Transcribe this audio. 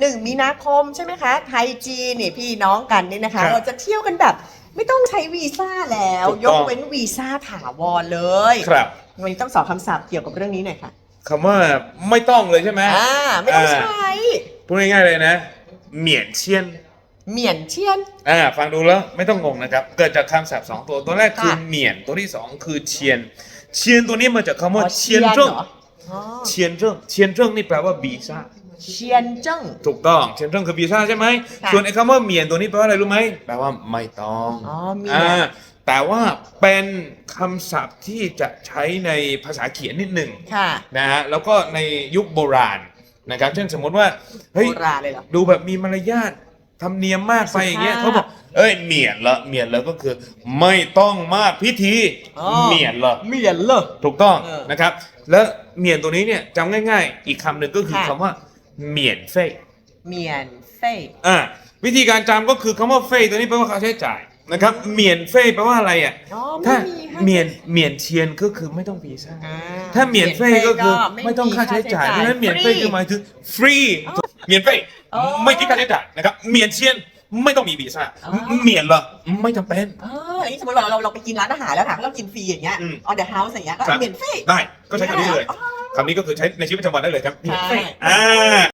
1 มีนาคมใช่ไหมคะ ไทยจีนนี่พี่น้องกันนี่นะคะ ครับเราจะเที่ยวกันแบบไม่ต้องใช้วีซ่าแล้ว ถูกยต้กอง เว้นวีซ่าถาวรเลย ครับวันนี้ต้องสอบคำศัพท์เกี่ยวกับเรื่องนี้หน่อยค่ะคำว่าไม่ต้องเลยใช่ไหมอ่าไม่ต้องอ่าใช้พูดง่ายๆเลยนะ เหมียนเชียนเหมียนเชียน อ่าฟังดูแล้วไม่ต้องงงนะครับ เกิดจากคำศัพท์สองตัว ตัวแรกคือค่ะ เหมียนตัวที่สองคือเชียน เชียนตัวนี้มาจากคำว่าอ๋อเชียนเจิ้งเหรออ๋อเชียนเจิ้งเชียนเจิ้งนี่แปลว่าวีซ่า เชียนเจิ้ง ถูกต้องเชียนเจิ้งคือวีซ่าใช่ไหมค่ะ ส่วนไอ้คำว่าเหมียนตัวนี้แปลว่าอะไรรู้ไหมแปลว่าไม่ต้อง อ๋อเหมียนอ่าแต่ว่าเป็นคำศัพท์ที่จะใช้ในภาษาเขียนนิดหนึ่งค่ะนะฮะแล้วก็ในยุคโบราณนะครับเช่นสมมติว่าเฮ้ยโบราณเลยเหรอ ดูแบบมีมารยาททำเนียมมากไปอย่างเงี้ยสุภาพเขาบอกเอ้ยเหมียนละเหมียนแล้วก็คือ ไม่ต้องมากพิธีอ๋อ เหมียนละเหมียนเลย ถูกต้องเออนะครับ แล้วเหมียนตัวนี้เนี่ยจำง่าย ๆ อีกคำหนึ่งก็คือค่ะ คำว่า เหมียนเฟ่ยเหมียนเฟ่ยอ่าวิธีการจำก็คือคำว่าเฟ่ยตัวนี้แปลว่าค่าใช้จ่ายนะครับเหมียนเฟ่ยแปลว่าอะไรอะอ๋อถ้าไม่มีค่ะ เหมียนเหมียนเชียนก็คือไม่ต้องวีซ่าอ่ถ้าเหมียนเฟ่ยก็คือไม่ต้องค่าใช้จ่ายเพราะฉะนั้นเหมียนเฟ่ยคือหมายถึงฟรีเหมียนเฟ่ยอ๋อไม่คิดค่าใช้จ่ายนะครับเหมียนเชียนไม่ต้องมีวีซ่าอ๋อ เหมียนเหรอไม่จำเป็นอ๋ออย่างนี้สมมติเราเราเราไปกินร้านอาหารแล้วค่ะเรากินฟรีอย่างเงี้ย อืม on the house อย่างเงี้ยก็ครับ เหมียนเฟ่ยได้ก็ใช้คำนี้เลย คำนี้ก็คือใช้ในชีวิตประจำวันได้เลยครับเหมียนเฟ่ยใช่ อ่า